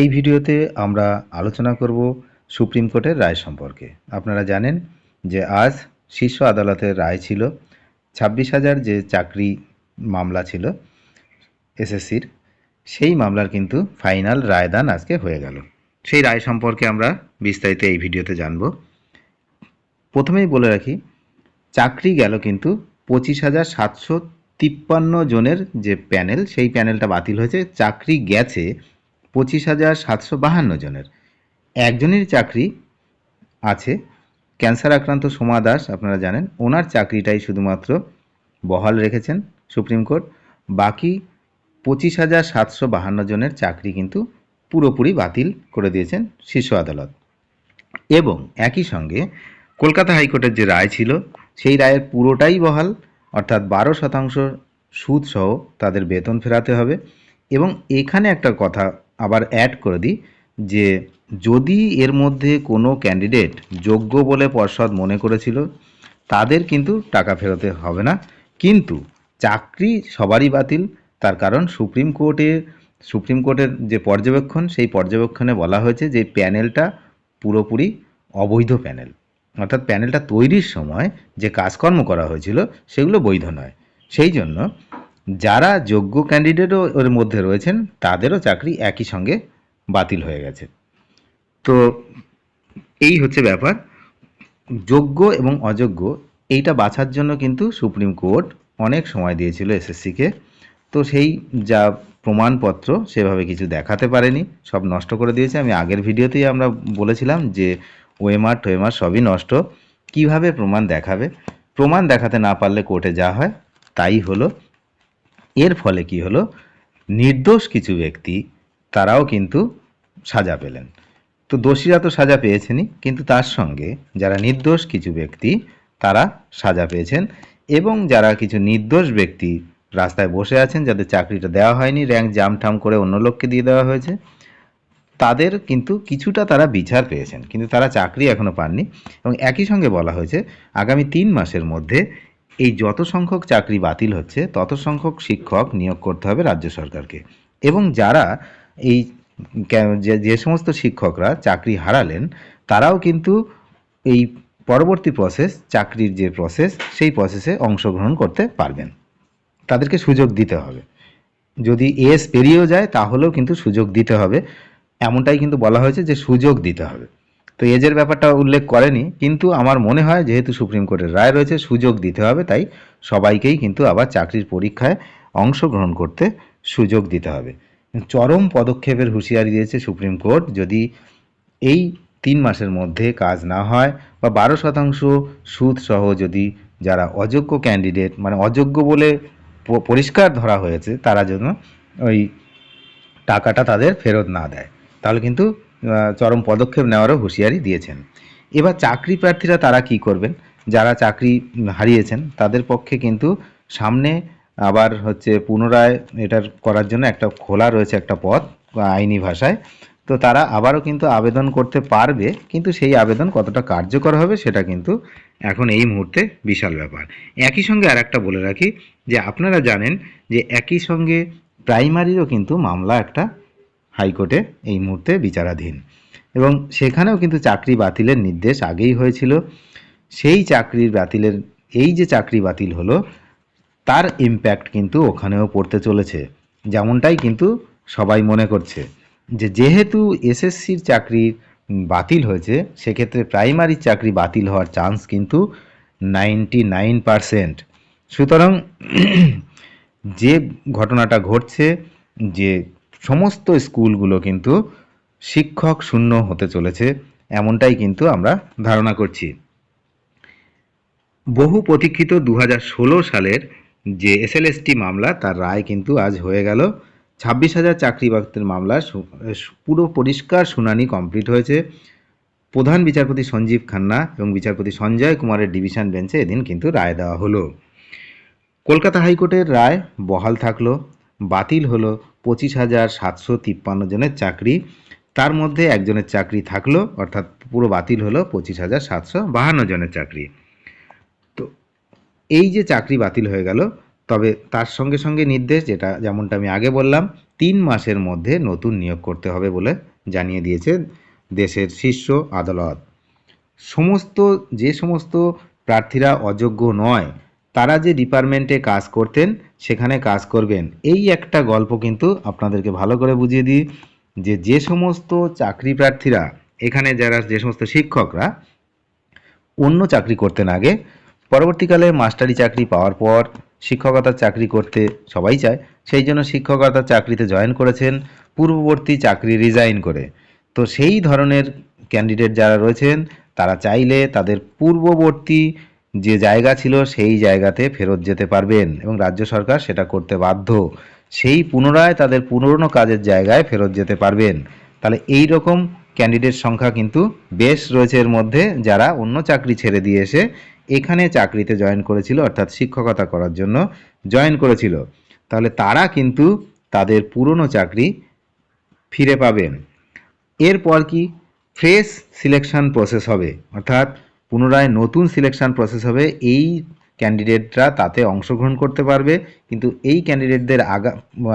এই ভিডিওতে আমরা আলোচনা করব সুপ্রিম কোর্টের রায় সম্পর্কে। আপনারা জানেন যে আজ শীর্ষ আদালতের রায় ছিল ছাব্বিশ হাজার যে চাকরি মামলা ছিল, এসএসসির, সেই মামলার কিন্তু ফাইনাল রায়দান আজকে হয়ে গেল। সেই রায় সম্পর্কে আমরা বিস্তারিত এই ভিডিওতে জানব। প্রথমেই বলে রাখি, চাকরি গেল কিন্তু পঁচিশ হাজার সাতশো তিপ্পান্ন জনের যে প্যানেল, সেই প্যানেলটা বাতিল হয়েছে। চাকরি গেছে পঁচিশ হাজার সাতশো বাহান্ন জনের। একজনের চাকরি আছে, ক্যান্সার আক্রান্ত সোমা দাস, আপনারা জানেন, ওনার চাকরিটাই শুধুমাত্র বহাল রেখেছেন সুপ্রিম কোর্ট। বাকি পঁচিশ হাজার সাতশো বাহান্ন জনের চাকরি কিন্তু পুরোপুরি বাতিল করে দিয়েছেন শীর্ষ আদালত। এবং একই সঙ্গে কলকাতা হাইকোর্টের যে রায় ছিল, সেই রায়ের পুরোটাই বহাল, অর্থাৎ বারো শতাংশ সুদসহ তাদের বেতন ফেরাতে হবে। এবং এখানে একটা কথা আবার অ্যাড করে দিই যে যদি এর মধ্যে কোনো ক্যান্ডিডেট যোগ্য বলে পর্ষদ মনে করেছিল, তাদের কিন্তু টাকা ফেরতে হবে না। কিন্তু চাকরি সবারই বাতিল, তার কারণ সুপ্রিম কোর্টে, সুপ্রিম কোর্টের যে পর্যবেক্ষণ, সেই পর্যবেক্ষণে বলা হয়েছে যে প্যানেলটা পুরোপুরি অবৈধ প্যানেল। অর্থাৎ প্যানেলটা তৈরির সময় যে কাজকর্ম করা হয়েছিল, সেগুলো বৈধ নয়। সেই জন্য যারা যোগ্য ক্যান্ডিডেটও ওর মধ্যে রয়েছেন, তাদেরও চাকরি একই সঙ্গে বাতিল হয়ে গেছে। তো এই হচ্ছে ব্যাপার। যোগ্য এবং অযোগ্য, এইটা বাছার জন্য কিন্তু সুপ্রিম কোর্ট অনেক সময় দিয়েছিল এসএসসিকে। তো সেই যা প্রমাণপত্র, সেভাবে কিছু দেখাতে পারেনি, সব নষ্ট করে দিয়েছে। আমি আগের ভিডিওতেই আমরা বলেছিলাম যে ওয়েমার টোয়েমার সবই নষ্ট। কীভাবে প্রমাণ দেখাবে? প্রমাণ দেখাতে না পারলে কোর্টে যা হয়, তাই হলো। এর ফলে কি হলো? নির্দোষ কিছু ব্যক্তি তারাও কিন্তু সাজা পেলেন। তো দোষীরা তো সাজা পেয়েছেনই, কিন্তু তার সঙ্গে যারা নির্দোষ কিছু ব্যক্তি তারা সাজা পেয়েছেন এবং যারা কিছু নির্দোষ ব্যক্তি রাস্তায় বসে আছেন, যাদের চাকরিটা দেওয়া হয়নি, র্যাঙ্ক জামঠাম করে অন্য লোককে দিয়ে দেওয়া হয়েছে, তাদের কিন্তু কিছুটা তারা বিচার পেয়েছেন, কিন্তু তারা চাকরি এখনও পাননি এবং একই সঙ্গে বলা হয়েছে, আগামী তিন মাসের মধ্যে এই যত সংখ্যক চাকরি বাতিল হচ্ছে, তত সংখ্যক শিক্ষক নিয়োগ করতে হবে রাজ্য সরকারকে। এবং যারা এই যে সমস্ত শিক্ষকরা চাকরি হারালেন, তারাও কিন্তু এই পরবর্তী প্রসেস চাকরির যে প্রসেস সেই প্রসেসে অংশগ্রহণ করতে পারবেন। তাদেরকে সুযোগ দিতে হবে। যদি এস পেরিয়েও যায়, তাহলেও কিন্তু সুযোগ দিতে হবে। এমনটাই কিন্তু বলা হয়েছে যে, সুযোগ দিতে হবে। তো এজের ব্যাপারটা উল্লেখ করেনি, কিন্তু আমার মনে হয় যেহেতু সুপ্রিম কোর্টের রায় রয়েছে, সুযোগ দিতে হবে, তাই সবাইকেই কিন্তু আবার চাকরির পরীক্ষায় অংশগ্রহণ করতে সুযোগ দিতে হবে। চরম পদক্ষেপের হুঁশিয়ারি দিয়েছে সুপ্রিম কোর্ট, যদি এই তিন মাসের মধ্যে কাজ না হয় বা বারো শতাংশ সুদ সহ যদি যারা অযোগ্য ক্যান্ডিডেট মানে অযোগ্য বলে পরিষ্কার ধরা হয়েছে, তারা যেন ওই টাকাটা তাদের ফেরত না দেয়। তাহলে কিন্তু চরম পদক্ষেপ নেওয়ারও হুঁশিয়ারি দিয়েছেন। এবার চাকরি প্রার্থীরা তারা কি করবেন? যারা চাকরি হারিয়েছেন, তাদের পক্ষে কিন্তু সামনে আবার হচ্ছে পুনরায় এটার করার জন্য একটা খোলা রয়েছে একটা পথ আইনি ভাষায়। তো তারা আবারও কিন্তু আবেদন করতে পারবে, কিন্তু সেই আবেদন কতটা কার্যকর হবে সেটা কিন্তু এখন এই মুহূর্তে বিশাল ব্যাপার। একই সঙ্গে আর একটা বলে রাখি যে, আপনারা জানেন যে, একই সঙ্গে প্রাইমারিরও কিন্তু মামলা একটা হাইকোর্টে এই মুহূর্তে বিচারাধীন। এবং সেখানেও কিন্তু চাকরি বাতিলের নির্দেশ আগেই হয়েছিল। সেই চাকরির বাতিলের, এই যে চাকরি বাতিল হলো, তার ইম্প্যাক্ট কিন্তু ওখানেও পড়তে চলেছে। যেমনটাই কিন্তু সবাই মনে করছে যে, যেহেতু এসএসসির চাকরি বাতিল হয়েছে, সেক্ষেত্রে প্রাইমারির চাকরি বাতিল হওয়ার চান্স কিন্তু নাইনটি নাইন পারসেন্ট সুতরাং যে ঘটনাটা ঘটছে, যে সমস্ত স্কুলগুলো কিন্তু শিক্ষক শূন্য হতে চলেছে, এমনটাই কিন্তু আমরা ধারণা করছি। বহু প্রতীক্ষিত দু হাজার ষোলো সালের যে এসএলএসটি মামলা, তার রায় কিন্তু আজ হয়ে গেল। ছাব্বিশ হাজার চাকরি সু- সু- পুরো পরিষ্কার শুনানি কমপ্লিট হয়েছে। প্রধান বিচারপতি সঞ্জীব খান্না এবং বিচারপতি সঞ্জয় কুমারের ডিভিশন বেঞ্চে এদিন কিন্তু রায় দেওয়া হলো। কলকাতা হাইকোর্টের রায় বহাল থাকল। বাতিল হলো পঁচিশ হাজার সাতশো তিপ্পান্ন জনের চাকরি। তার মধ্যে একজনের চাকরি থাকল, অর্থাৎ পুরো বাতিল হলো পঁচিশ হাজার সাতশো বাহান্ন জনের চাকরি। তো এই যে চাকরি বাতিল হয়ে গেল, তবে তার সঙ্গে সঙ্গে নির্দেশ, যেটা যেমনটা আমি আগে বললাম, তিন মাসের মধ্যে নতুন নিয়োগ করতে হবে বলে জানিয়ে দিয়েছে দেশের শীর্ষ আদালত। সমস্ত, যে সমস্ত প্রার্থীরা অযোগ্য নয় তারা যে ডিপার্টমেন্টে কাজ করতেন, সেখানে কাজ করবেন। এই একটা গল্প কিন্তু আপনাদেরকে ভালো করে বুঝিয়ে দিই যে যে সমস্ত চাকরি প্রার্থীরা, এখানে যারা যে সমস্ত শিক্ষকরা, অন্য চাকরি করতেন আগে, পরবর্তীকালে মাস্টারি চাকরি পাওয়ার পর শিক্ষকতার চাকরি করতে সবাই চায়, সেই জন্য শিক্ষকতার চাকরিতে জয়েন করেছেন, পূর্ববর্তী চাকরি রিজাইন করে। তো সেই ধরনের ক্যান্ডিডেট যারা রয়েছেন, তারা চাইলে তাদের পূর্ববর্তী যে জায়গা ছিল সেই জায়গাতে ফেরত যেতে পারবেন এবং রাজ্য সরকার সেটা করতে বাধ্য। সেই পুনরায় তাদের পুরনো কাজের জায়গায় ফেরত যেতে পারবেন। তাহলে এই রকম ক্যান্ডিডেট সংখ্যা কিন্তু বেশ রয়েছে এর মধ্যে যারা অন্য চাকরি ছেড়ে দিয়ে এসে এখানে চাকরিতে জয়েন করেছিল, অর্থাৎ শিক্ষকতা করার জন্য জয়েন করেছিল। তাহলে তারা কিন্তু তাদের পুরনো চাকরি ফিরে পাবেন। এরপর কি? ফ্রেশ সিলেকশন প্রসেস হবে। অর্থাৎ পুনরায় নতুন সিলেকশন প্রসেস হবে। এই ক্যান্ডিডেটরা তাতে অংশগ্রহণ করতে পারবে। কিন্তু এই ক্যান্ডিডেটদের আগা,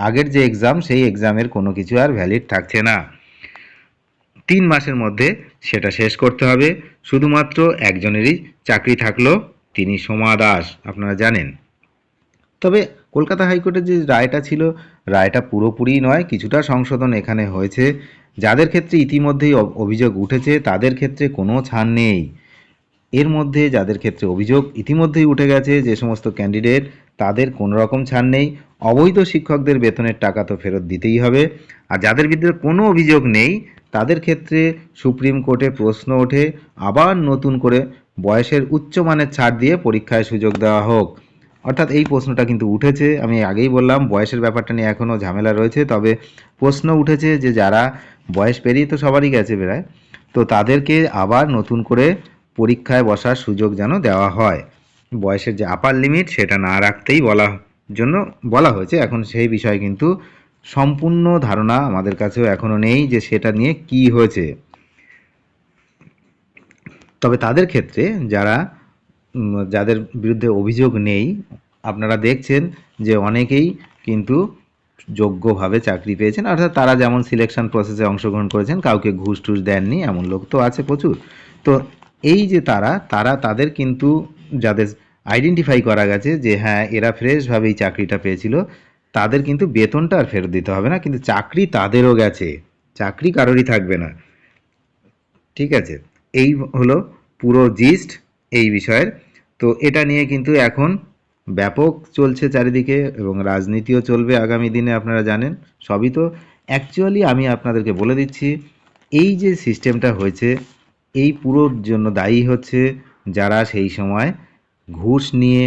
আগের যে এক্সাম সেই এক্সামের কোনো কিছু আর ভ্যালিড থাকছে না। তিন মাসের মধ্যে সেটা শেষ করতে হবে। শুধুমাত্র একজনেরই চাকরি থাকল, তিনি সোমা দাস। আপনারা জানেন। তবে কলকাতা হাইকোর্টের যে রায়টা ছিল, রায়টা পুরোপুরি নয়, কিছুটা সংশোধন এখানে হয়েছে। যাদের ক্ষেত্রে ইতিমধ্যেই অভিযোগ উঠেছে, তাদের ক্ষেত্রে কোনো ছাড় নেই। এর মধ্যে যাদের ক্ষেত্রে অভিযোগ ইতিমধ্যেই উঠে গেছে যে সমস্ত ক্যান্ডিডেট তাদের কোনো রকম ছাড় নেই, অবৈধ শিক্ষকদের বেতনের টাকা তো ফেরত দিতেই হবে। আর যাদের বিরুদ্ধে কোনো অভিযোগ নেই, তাদের ক্ষেত্রে সুপ্রিম কোর্টে প্রশ্ন ওঠে, আবার নতুন করে বয়সের উচ্চমানের ছাড় দিয়ে পরীক্ষায় সুযোগ দেওয়া হোক। অর্থাৎ এই প্রশ্নটা কিন্তু উঠেছে, আমি আগেই বললাম, বয়সের ব্যাপারটা নিয়ে এখনও ঝামেলা রয়েছে, তবে প্রশ্ন উঠেছে যে যারা বয়স পেরিয়ে তো সবারই গেছে বেড়ায় তো তাদেরকে আবার নতুন করে পরীক্ষায় বসার সুযোগ যেন দেওয়া হয়। বয়সের যে আপার লিমিট সেটা না রাখতেই বলা জন্য বলা হয়েছে। এখন সেই বিষয়ে কিন্তু সম্পূর্ণ ধারণা আমাদের কাছেও এখনও নেই যে সেটা নিয়ে কি হয়েছে। তবে তাদের ক্ষেত্রে যারা যাদের বিরুদ্ধে অভিযোগ নেই, আপনারা দেখছেন যে অনেকেই কিন্তু যোগ্যভাবে চাকরি পেয়েছেন। অর্থাৎ তারা যেমন সিলেকশন প্রসেসে অংশগ্রহণ করেছেন, কাউকে ঘুষ টুস দেননি, এমন লোক তো আছে প্রচুর। তো এই যে তারা তারা তাদের কিন্তু যাদের আইডেন্টিফাই করা গেছে যে হ্যাঁ এরা ফ্রেশভাবে এই চাকরিটা পেয়েছিল, তাদের কিন্তু বেতনটা আর ফেরত দিতে হবে না, কিন্তু চাকরি তাদেরও গেছে। চাকরি কারোরই থাকবে না। ঠিক আছে? এই হলো পুরো জিস্ট এই বিষয়ের। তো এটা নিয়ে কিন্তু এখন ব্যাপক চলছে চারিদিকে এবং রাজনীতিও চলবে আগামী দিনে, আপনারা জানেন। সবই তো অ্যাকচুয়ালি আমি আপনাদেরকে বলে দিচ্ছি, এই যে সিস্টেমটা হয়েছে এই পুরোর জন্য দায়ী হচ্ছে যারা সেই সময় ঘুষ নিয়ে,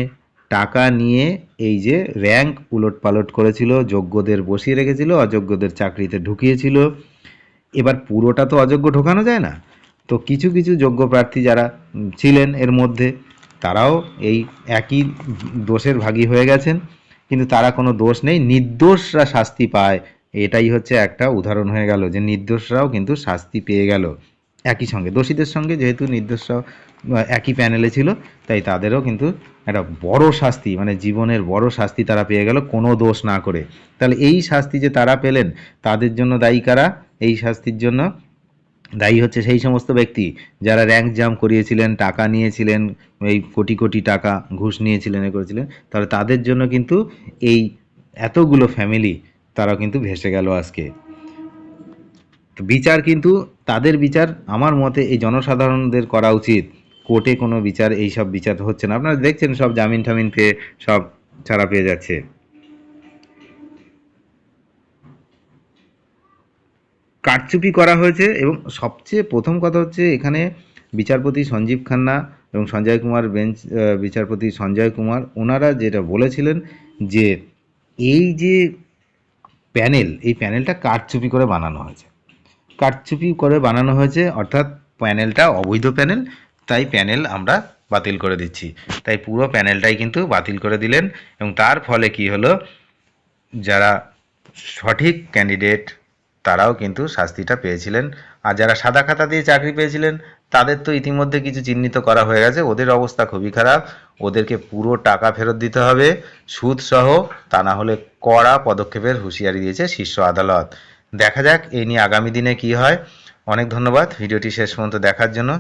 টাকা নিয়ে এই যে র্যাঙ্ক উলট পালট করেছিল, যোগ্যদের বসিয়ে রেখেছিল, অযোগ্যদের চাকরিতে ঢুকিয়েছিল। এবার পুরোটা তো অযোগ্য ঢোকানো যায় না। তো কিছু কিছু যোগ্য প্রার্থী যারা ছিলেন এর মধ্যে, তারাও এই একই দোষের ভাগী হয়ে গেছেন। কিন্তু তারা কোনো দোষ নেই, নির্দোষরা শাস্তি পায়। এটাই হচ্ছে একটা উদাহরণ হয়ে গেল যে নির্দোষরাও কিন্তু শাস্তি পেয়ে গেল। একই সঙ্গে। দোষীদের সঙ্গে যেহেতু নির্দোষ একই প্যানেলে ছিল, তাই তাদেরও কিন্তু একটা বড় শাস্তি মানে জীবনের বড় শাস্তি তারা পেয়ে গেল কোনো দোষ না করে। তাহলে এই শাস্তি যে তারা পেলেন, তাদের জন্য দায়ী কারা? এই শাস্তির জন্য দায়ী হচ্ছে সেই সমস্ত ব্যক্তি যারা র্যাঙ্ক জাম করিয়েছিলেন, টাকা নিয়েছিলেন, এই কোটি কোটি টাকা ঘুষ নিয়েছিলেন, এ করেছিলেন। তাহলে তাদের জন্য কিন্তু এই এতগুলো ফ্যামিলি তারা কিন্তু ভেসে গেল আজকে। বিচার কিন্তু তাদের বিচার আমার মতে এই জনসাধারণদের করা উচিত। কোর্টে কোনো বিচার, এই সব বিচার হচ্ছে না। আপনারা দেখছেন সব জামিন টামিন পেয়ে সব ছাড়া পেয়ে যাচ্ছে। কারচুপি করা হয়েছে এবং সবচেয়ে প্রথম কথা হচ্ছে এখানে বিচারপতি সঞ্জীব খান্না এবং সঞ্জয় কুমার বেঞ্চ বিচারপতি সঞ্জয় কুমার, ওনারা যেটা বলেছিলেন যে এই যে প্যানেল, এই প্যানেলটা কারচুপি করে বানানো হয়েছে। কারচুপি করে বানানো হয়েছে, অর্থাৎ প্যানেলটা অবৈধ প্যানেল, তাই প্যানেল আমরা বাতিল করে দিচ্ছি। তাই পুরো প্যানেলটাই কিন্তু বাতিল করে দিলেন এবং তার ফলে কি হলো, যারা সঠিক ক্যান্ডিডেট তারাও কিন্তু শাস্তিটা পেয়েছিলেন। আর যারা সাদা খাতা দিয়ে চাকরি পেয়েছিলেন, তাদের তো ইতিমধ্যে কিছু চিহ্নিত করা হয়ে গেছে। ওদের অবস্থা খুবই খারাপ। ওদেরকে পুরো টাকা ফেরত দিতে হবে। সুদ সহ তা না হলে কড়া পদক্ষেপের হুঁশিয়ারি দিয়েছে শীর্ষ আদালত। দেখা যাক, এই নিয়ে আগামী দিনে কি হয়। অনেক ধন্যবাদ, ভিডিওটি শেষ পর্যন্ত দেখার জন্য।